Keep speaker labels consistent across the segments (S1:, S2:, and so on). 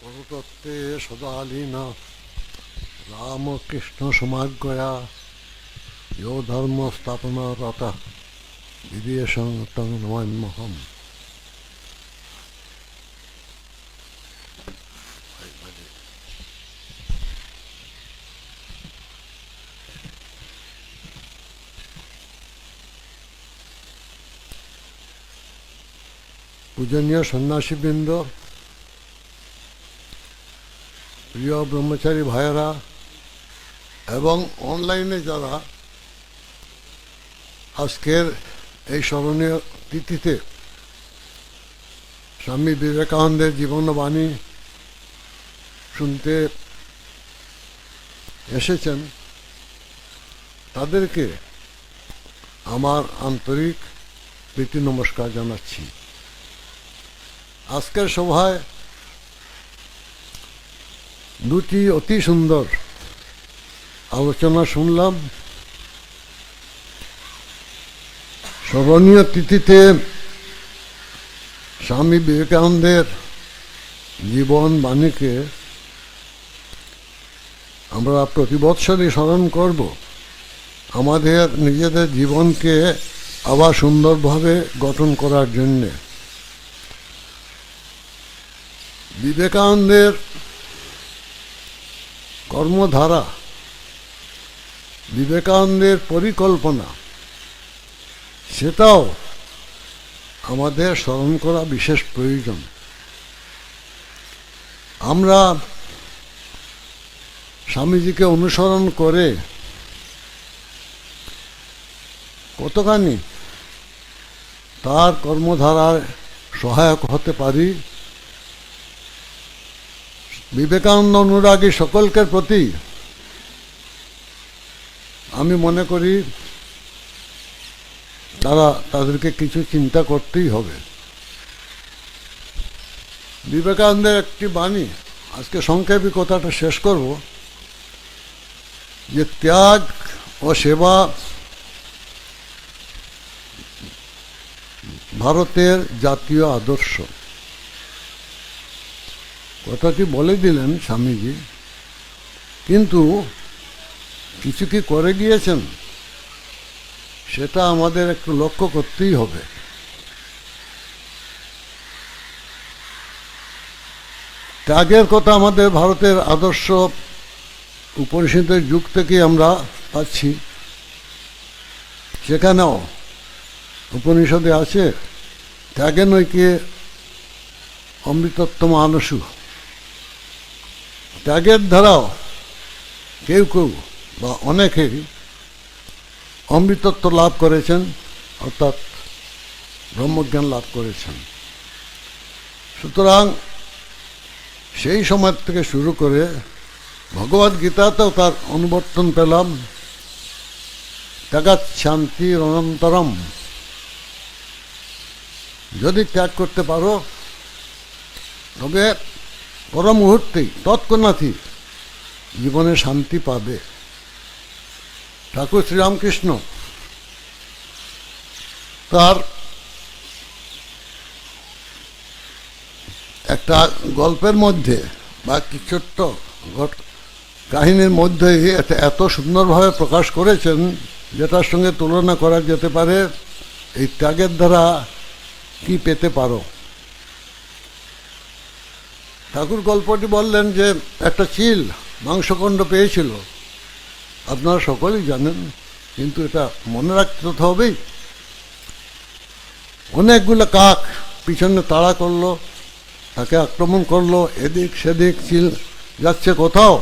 S1: পরতত্ত্বে সদালীনা। রামকৃষ্ণ সমাজ্ঞয়া यो ধর্ম স্থাপনা রতা। বিদেশং তং নমাম্যহম পূজনীয় সন্ন্যাসীবৃন্দ প্রিয় ব্রহ্মচারী ভাইয়েরা এবং অনলাইনে যারা আজকের এই স্মরণীয় তিথিতে স্বামী বিবেকানন্দের জীবনবাণী শুনতে এসেছেন, তাদেরকে আমার আন্তরিক প্রীতি নমস্কার জানাচ্ছি। আজকের সভায় দুটি অতি সুন্দর। আলোচনা শুনলাম। স্মরণীয় তিথিতে স্বামী বিবেকানন্দের জীবন বাণীকে আমরা প্রতি বৎসরই স্মরণ করব। আমাদের নিজেদের জীবনকে আবার সুন্দরভাবে গঠন করার জন্যে। বিবেকানন্দের কর্মধারা বিবেকানন্দের পরিকল্পনা, সেটাও আমাদের স্মরণ করা বিশেষ প্রয়োজন। আমরা স্বামীজিকে অনুসরণ করে কতখানি তার কর্মধারায় সহায়ক হতে পারি বিবেকানন্দ অনুরাগী সকলকে প্রতি আমি মনে করি তারা তাদেরকে কিছু চিন্তা করতেই হবে। বিবেকানন্দের একটি বাণী, আজকে সংক্ষেপে কথাটা শেষ করব, যে ত্যাগ ও সেবা ভারতের জাতীয় আদর্শ। কথাটি বলে দিলেন স্বামীজি? কিন্তু কিছু কি করে গিয়েছেন? সেটা আমাদের একটু লক্ষ্য করতেই হবে। ত্যাগের কথা আমাদের ভারতের আদর্শ উপনিষদের যুগ থেকে আমরা পাচ্ছি। সেখানেও উপনিষদে আছে, ত্যাগে নৈকে অমৃতত্ব মানসু ত্যাগের দ্বারাও কেউ কেউ বা অনেকেই অমৃতত্ব লাভ করেছেন, অর্থাৎ ব্রহ্মজ্ঞান লাভ করেছেন। সুতরাং সেই সময় থেকে শুরু করে ভগবদ গীতাতেও তার অনুবর্তন পেলাম। ত্যাগাত শান্তির অনন্তরম। যদি ত্যাগ করতে পারো, তবে পর মুহূর্তেই তৎক্ষণাৎই জীবনে শান্তি পাবে। ঠাকুর শ্রীরামকৃষ্ণ তার একটা গল্পের মধ্যে বা কি ছোট্ট ঘট- কাহিনীর মধ্যে এটা এত সুন্দরভাবে প্রকাশ করেছেন, যেটার সঙ্গে তুলনা করা যেতে পারে, এই ত্যাগের দ্বারা কি পেতে পারো? ঠাকুর গল্পটি বললেন যে একটা চিল মাংসকণ্ড পেয়েছিল। আপনারা সকলেই জানেন, কিন্তু এটা মনে রাখতে তো হবেই। অনেকগুলো কাক পিছনে তাড়া করল, তাকে আক্রমণ করল, এদিক সেদিক চিল যাচ্ছে কোথাও।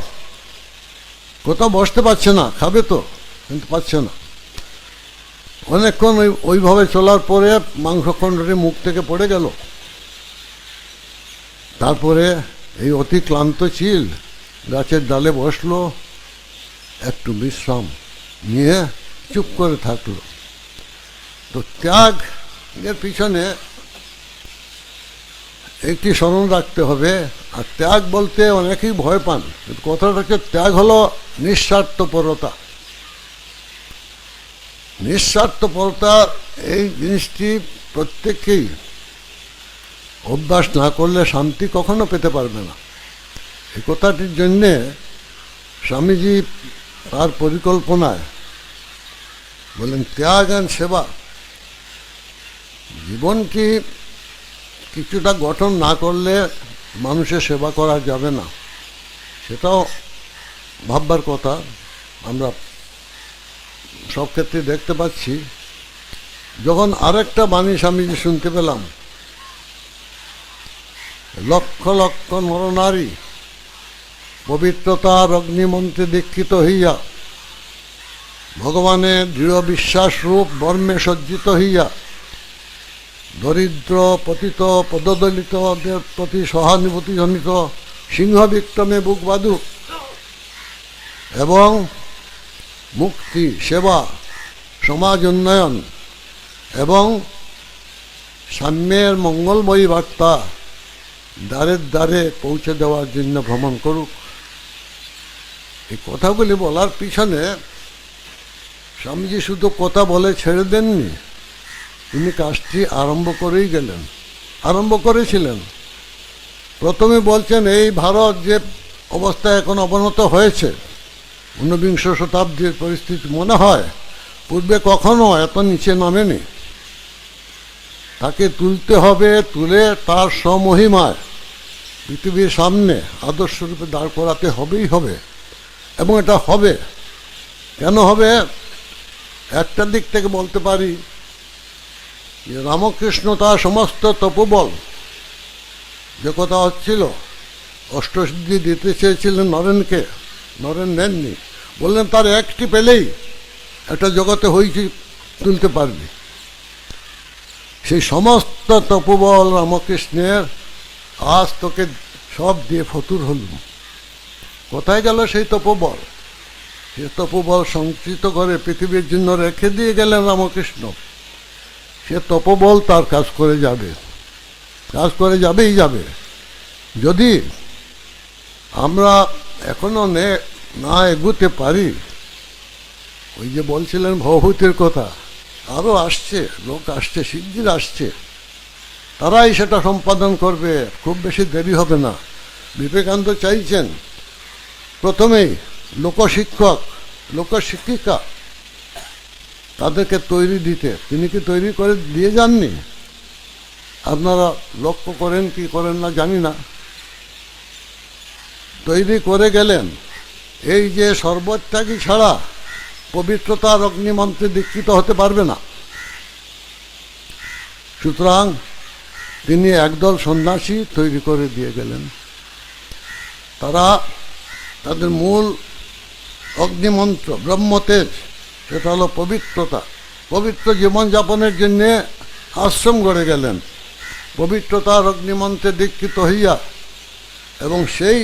S1: কোথাও বসতে পারছে না, খাবে তো, কিন্তু পাচ্ছে না। অনেকক্ষণ ওই ওইভাবে চলার পরে মাংসখণ্ডটি মুখ থেকে পড়ে গেল। তারপরে এই অতি ক্লান্ত চিল, গাছের ডালে বসল, একটু বিশ্রাম নিয়ে চুপ করে থাকল। তো ত্যাগ এর পিছনে একটি স্মরণ রাখতে হবে, আর ত্যাগ বলতে অনেকেই ভয় পান কথাটা হচ্ছে ত্যাগ হলো নিঃস্বার্থপরতা। নিঃস্বার্থপরতা এই জিনিসটি প্রত্যেককেই অভ্যাস না করলে শান্তি কখনো পেতে পারবে না। এই কথাটির জন্যে স্বামীজি তার পরিকল্পনায় বলেন, ত্যাগ আর সেবা জীবনটি কিছুটা গঠন না করলে মানুষের সেবা করা যাবে না? সেটাও ভাববার কথা। আমরা সব ক্ষেত্রে দেখতে পাচ্ছি, যখন আরেকটা বাণী স্বামীজি শুনতে পেলাম লক্ষ লক্ষ নরনারী পবিত্রতার অগ্নিমন্ত্রে দীক্ষিত হইয়া ভগবানের দৃঢ় বিশ্বাস রূপ বর্মে সজ্জিত হইয়া, দরিদ্র, পতিত পদদলিতদের প্রতি সহানুভূতিজনিত সিংহ বিক্রমে বুক বাদুক এবং মুক্তি, সেবা, সমাজ উন্নয়ন এবং সাম্যের মঙ্গলময়ী বার্তা দ্বারের দ্বারে পৌঁছে দেওয়ার জন্য ভ্রমণ করুক। এই কথাগুলি বলার পিছনে স্বামীজি শুধু কথা বলে ছেড়ে দেননি, তিনি কাজটি আরম্ভ করেই গেলেন, আরম্ভ করেছিলেন। প্রথমে বলছেন, এই ভারত যে অবস্থা এখন অবনত হয়েছে, ঊনবিংশ শতাব্দীর পরিস্থিতি মনে হয় পূর্বে কখনো এত নিচে নামেনি। তাকে তুলতে হবে, তুলে তার স্বমহিমায় পৃথিবীর সামনে আদর্শরূপে দাঁড় করাতে হবেই হবে। এবং এটা হবে। কেন হবে? একটা দিক থেকে বলতে পারি যে রামকৃষ্ণ তার সমস্ত তপবল যে কথা হচ্ছিল, অষ্টসিদ্ধি দিতে চেয়েছিলেন নরেনকে, নরেন নেননি। বললেন, তার একটি পেলেই একটা জগতে হইচি তুলতে পারবি। সেই সমস্ত তপবল রামকৃষ্ণের আজ তোকে সব দিয়ে ফতুর হলুম। কোথায় গেল সেই তপবল? সে তপবল সঞ্চিত করে পৃথিবীর জন্য রেখে দিয়ে গেলেন রামকৃষ্ণ। সে তপবল তার কাজ করে যাবে। কাজ করে যাবেই যাবে। যদি আমরা এখনও নে, না এগুতে পারি, ওই যে বলছিলেন ভবভূতির কথা আরও আসছে, লোক আসছে, শিগগির আসছে। তারাই সেটা সম্পাদন করবে। খুব বেশি দেরি হবে না। বিবেকানন্দ চাইছেন, প্রথমেই লোকশিক্ষক, লোকশিক্ষিকা তাদেরকে তৈরি দিতে। তিনি কি তৈরি করে দিয়ে যাননি? আপনারা লক্ষ্য করেন কি করেন না জানি না। তৈরি করে গেলেন। এই যে সর্বত্যাগী ছাড়া পবিত্রতার অগ্নিমন্ত্রে দীক্ষিত হতে পারবে না। সুতরাং তিনি একদল সন্ন্যাসী তৈরি করে দিয়ে গেলেন। তারা তাদের মূল অগ্নিমন্ত্র, ব্রহ্মতেজ, সেটা হলো পবিত্রতা, পবিত্র জীবনযাপনের জন্যে আশ্রম গড়ে গেলেন। পবিত্রতার অগ্নিমন্ত্রে দীক্ষিত হইয়া এবং সেই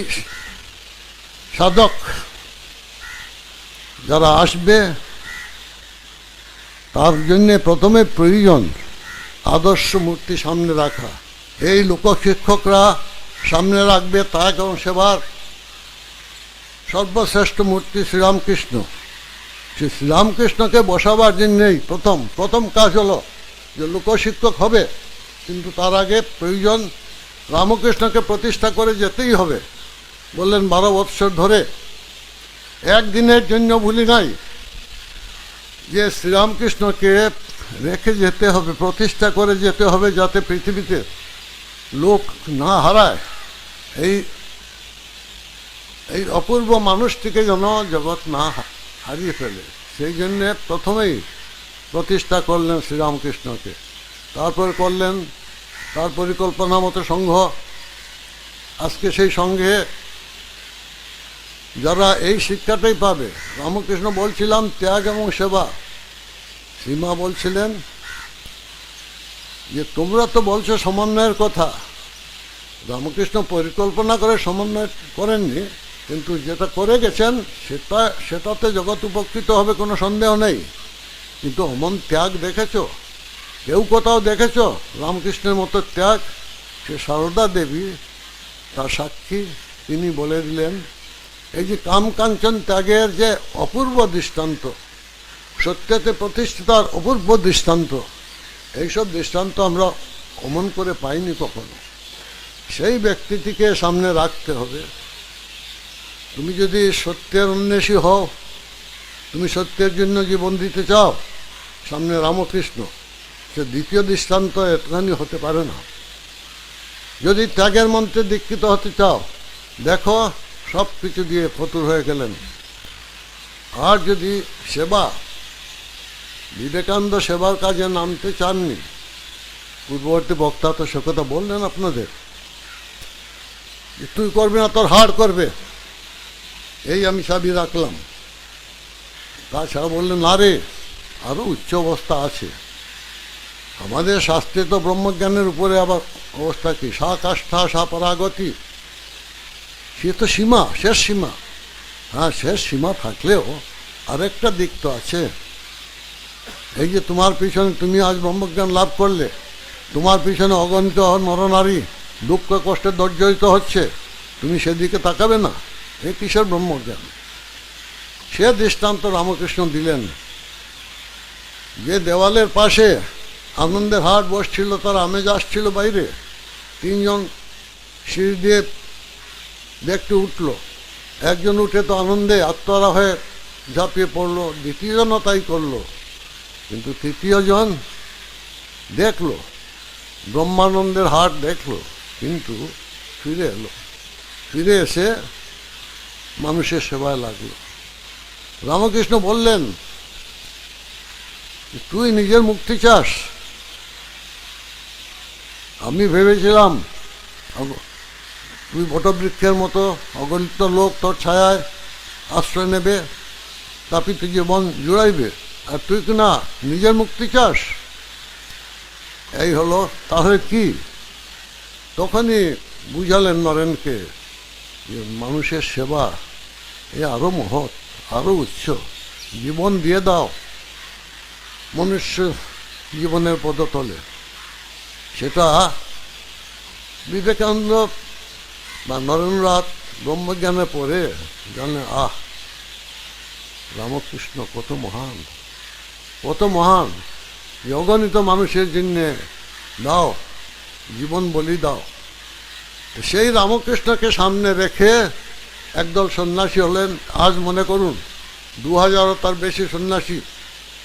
S1: সাধক যারা আসবে, তার জন্যে প্রথমে প্রয়োজন আদর্শ মূর্তি সামনে রাখা। এই লোকশিক্ষকরা সামনে রাখবে তাক এবং সেবার? সর্বশ্রেষ্ঠ মূর্তি শ্রীরামকৃষ্ণ। সে শ্রীরামকৃষ্ণকে বসাবার জন্যেই প্রথম প্রথম কাজ হলো যে লোকশিক্ষক হবে, কিন্তু তার আগে প্রয়োজন রামকৃষ্ণকে প্রতিষ্ঠা করে যেতেই হবে। বললেন, বারো বৎসর ধরে একদিনের জন্য ভুলি নাই যে শ্রীরামকৃষ্ণকে রেখে যেতে হবে, প্রতিষ্ঠা করে যেতে হবে যাতে পৃথিবীতে লোক না হারায়। এই এই অপূর্ব মানুষটিকে যেন জগৎ না হারিয়ে ফেলে। সেই জন্যে প্রথমেই প্রতিষ্ঠা করলেন শ্রীরামকৃষ্ণকে। তারপর করলেন তার পরিকল্পনা মতো সংঘ। আজকে সেই সঙ্গে যারা এই শিক্ষাটাই পাবে, রামকৃষ্ণ বলছিলাম, ত্যাগ এবং সেবা। সীমা বলছিলেন যে, তোমরা তো বলছো সমন্বয়ের কথা। রামকৃষ্ণ পরিকল্পনা করে সমন্বয় করেননি, কিন্তু যেটা করে গেছেন, সেটা, সেটাতে জগৎ উপকৃত হবে কোনো সন্দেহ নেই। কিন্তু অমন ত্যাগ দেখেছ? কেউ কোথাও দেখেছ রামকৃষ্ণের মতো ত্যাগ? সে সারদা দেবী, তার সাক্ষী, তিনি বলে দিলেন, এই যে কাম কাঞ্চন ত্যাগের যে অপূর্ব দৃষ্টান্ত সত্যতে প্রতিষ্ঠিতার অপূর্ব দৃষ্টান্ত। এইসব দৃষ্টান্ত আমরা অমন করে পাইনি কখনো। সেই ব্যক্তিটিকে সামনে রাখতে হবে। তুমি যদি সত্যের অন্বেষী হও, তুমি সত্যের জন্য জীবন দিতে চাও, সামনে রামকৃষ্ণ, সে দ্বিতীয় দৃষ্টান্ত এতখানি হতে পারে না। যদি ত্যাগের মন্ত্রে দীক্ষিত হতে চাও, দেখো সব কিছু দিয়ে ফতুর হয়ে গেলেন। আর যদি সেবা বিবেকানন্দ সেবার কাজে নামতে চাননি। পূর্ববর্তী বক্তা তো সে কথা বললেন আপনাদের। তুই করবি না, তোর হার করবে। এই আমি চাবি রাখলাম। তাছাড়া বললেন, না রে আরও উচ্চ অবস্থা আছে। আমাদের শাস্ত্রে তো ব্রহ্মজ্ঞানের উপরে আবার অবস্থা কি? সা কাষ্ঠা সা পরাগতি সে তো সীমা, শেষ সীমা। হ্যাঁ শেষ সীমা থাকলেও আরেকটা দিক তো আছে। এই যে তোমার পিছনে তুমি আজ ব্রহ্মজ্ঞান লাভ করলে, তোমার পিছনে অগণিত নরনারী দুঃখ কষ্টে দর্জরিত হচ্ছে, তুমি সেদিকে তাকাবে না। এই কিসের ব্রহ্মজ্ঞান? সে দৃষ্টান্ত রামকৃষ্ণ দিলেন। যে দেওয়ালের পাশে আনন্দের হাট বসছিল, তার আমেজ আসছিল বাইরে। তিনজন সিঁড়ি দিয়ে ব্যক্তি উঠল। একজন উঠে তো আনন্দে আত্মহারা হয়ে ঝাঁপিয়ে পড়ল দ্বিতীয়জনও তাই করল। কিন্তু তৃতীয়জন দেখল, ব্রহ্মানন্দের হাট দেখল, কিন্তু ফিরে এলো। ফিরে এসে মানুষের সেবায় লাগল। রামকৃষ্ণ বললেন, তুই নিজের মুক্তি চাস? আমি ভেবেছিলাম তুই বটবৃক্ষের মতো অগণিত লোক তোর ছায়ায় আশ্রয় নেবে তাপিত জীবন জুড়াইবে। আর তুই কি না, নিজের মুক্তি চাস। এই হলো, তাহলে কি? তখনই বুঝালেন নরেনকে যে মানুষের সেবা, এ আরও মহৎ, আরও উচ্চ। জীবন দিয়ে দাও। মনুষ্য জীবনের পদতলে। সেটা বিবেকানন্দ বা নরেন্দ্রনাথ ব্রহ্মজ্ঞানে পড়ে জানে, আহ, রামকৃষ্ণ কত মহান। কত মহান। অগণিত মানুষের জন্যে দাও, জীবন বলি দাও। সেই রামকৃষ্ণকে সামনে রেখে একদল সন্ন্যাসী হলেন। আজ মনে করুন দু হাজারও তার বেশি সন্ন্যাসী,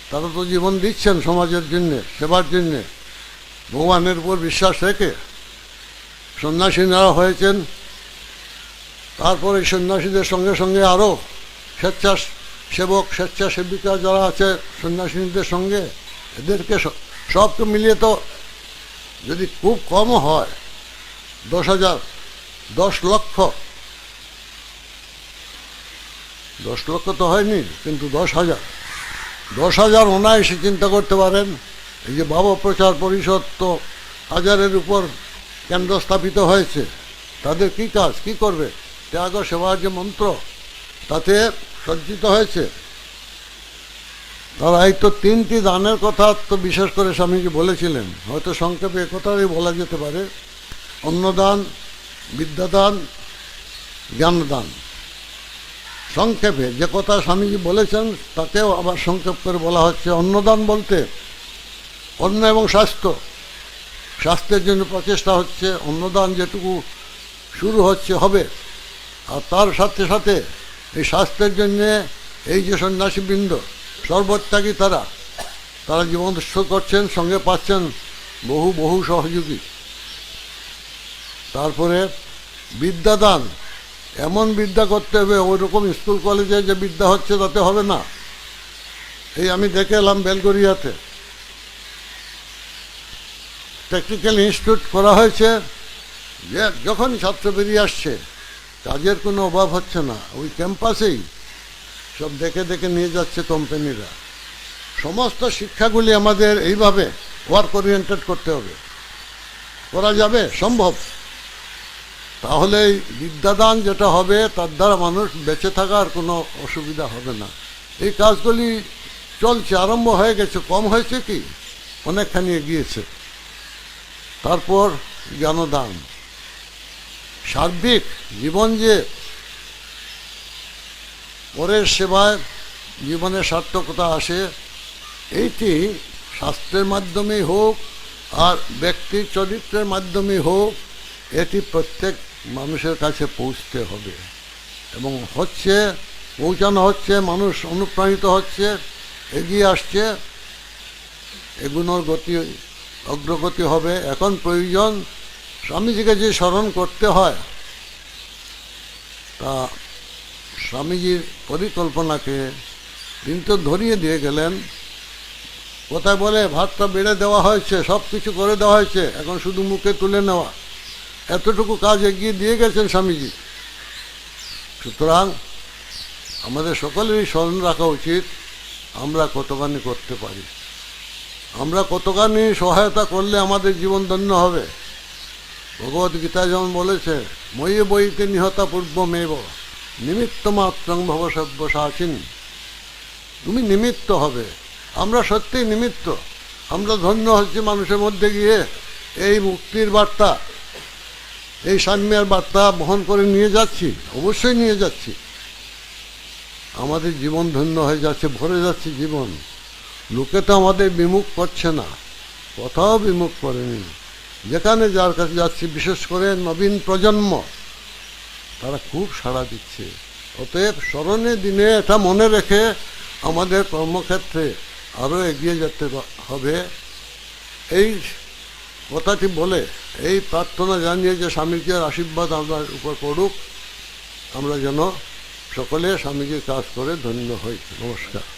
S1: তারা তো জীবন দিচ্ছেন সমাজের জন্যে সেবার জন্যে ভগবানের উপর বিশ্বাস রেখে সন্ন্যাসীরা হয়েছেন। তারপরে সন্ন্যাসীদের সঙ্গে সঙ্গে আরও স্বেচ্ছা সেবক, স্বেচ্ছাসেবিকা যারা আছে সন্ন্যাসিনীদের সঙ্গে, এদেরকে সবকে মিলিয়ে তো যদি খুব কমও হয়, দশ হাজার, দশ লক্ষ দশ লক্ষ তো হয়নি, কিন্তু দশ হাজার দশ হাজার অনায়াসে চিন্তা করতে পারেন, এই যে বাবা প্রচার পরিষদ তো হাজারের উপর কেন্দ্র স্থাপিত হয়েছে, তাদের কি কাজ, কি করবে? ত্যাগ সেবার যে মন্ত্র, তাতে সজ্জিত হয়েছে। তারা এই তো তিনটি দানের কথা তো বিশেষ করে স্বামীজি বলেছিলেন। হয়তো সংক্ষেপে একথাই বলা যেতে পারে। অন্নদান, বিদ্যাদান, জ্ঞানদান। সংক্ষেপে যে কথা স্বামীজি বলেছেন তাকেও আবার সংক্ষেপ করে বলা হচ্ছে, অন্নদান বলতে অন্ন এবং স্বাস্থ্য। স্বাস্থ্যের জন্য প্রচেষ্টা হচ্ছে, অন্নদান যেটুকু শুরু হচ্ছে, হবে। আর তার সাথে সাথে এই স্বাস্থ্যের জন্যে এই যে সন্ন্যাসীবৃন্দ, সর্বত্যাগী তারা তারা জীবন করছেন, সঙ্গে পাচ্ছেন বহু বহু সহযোগী। তারপরে বিদ্যাদান, এমন বিদ্যা করতে হবে ওই রকম স্কুল, কলেজে যে বিদ্যা হচ্ছে তাতে হবে না। এই আমি দেখে এলাম বেলগরিয়াতে টেকনিক্যাল ইনস্টিটিউট করা হয়েছে, যে যখন ছাত্র বেরিয়ে আসছে কাজের কোনো অভাব হচ্ছে না, ওই ক্যাম্পাসেই সব দেখে দেখে নিয়ে যাচ্ছে কোম্পানিরা। সমস্ত শিক্ষাগুলি আমাদের এইভাবে ওয়ার্ক ওরিয়েন্টেড করতে হবে। করা যাবে? সম্ভব। তাহলে বিদ্যাদান যেটা হবে, তার দ্বারা মানুষ বেঁচে থাকার কোনো অসুবিধা হবে না। এই কাজগুলি চলছে, আরম্ভ হয়ে গেছে, কম হয়েছে কি? অনেকখানি এগিয়েছে। তারপর জ্ঞানদান। সার্বিক জীবন যে পরের সেবায় জীবনের সার্থকতা আসে, এইটি শাস্ত্রের মাধ্যমেই হোক আর ব্যক্তির চরিত্রের মাধ্যমেই হোক, এটি প্রত্যেক মানুষের কাছে পৌঁছতে হবে। এবং হচ্ছে, পৌঁছানো হচ্ছে, মানুষ অনুপ্রাণিত হচ্ছে, এগিয়ে আসছে এগুলোর গতি, অগ্রগতি হবে। এখন প্রয়োজন স্বামীজিকে যে স্মরণ করতে হয়, তা স্বামীজির পরিকল্পনাকে তিনি তো ধরিয়ে দিয়ে গেলেন। কোথায় বলে, ভাতটা বেড়ে দেওয়া হয়েছে, সব কিছু করে দেওয়া হয়েছে, এখন শুধু মুখে তুলে নেওয়া। এতটুকু কাজ এগিয়ে দিয়ে গেছেন স্বামীজি। সুতরাং আমাদের সকলেরই স্মরণ রাখা উচিত, আমরা কতখানি করতে পারি। আমরা কতখানি সহায়তা করলে আমাদের জীবন ধন্য হবে। ভগবত গীতা যেমন বলেছে মই বইতে নিহতা পূর্বমেব, নিমিত্ত মাত্রং ভব সব্যসাচিন। তুমি নিমিত্ত হবে, আমরা সত্যিই নিমিত্ত। আমরা ধন্য হচ্ছি মানুষের মধ্যে গিয়ে এই মুক্তির বার্তা, এই সাম্যের বার্তা বহন করে নিয়ে যাচ্ছি, অবশ্যই নিয়ে যাচ্ছি। আমাদের জীবন ধন্য হয়ে যাচ্ছে, ভরে যাচ্ছে জীবন। লোকে তো আমাদের বিমুখ করছে না, কোথাও বিমুখ করেনি। যেখানে যার কাছে যাচ্ছি, বিশেষ করে নবীন প্রজন্ম, তারা খুব সাড়া দিচ্ছে। অতএব স্মরণের দিনে এটা মনে রেখে আমাদের কর্মক্ষেত্রে আরও এগিয়ে যেতে হবে। এই কথাটি বলে, এই প্রার্থনা জানিয়ে যে স্বামীজির আশীর্বাদ আমার উপর পড়ুক, আমরা যেন সকলে স্বামীজির কাজ করে ধন্য হই। নমস্কার।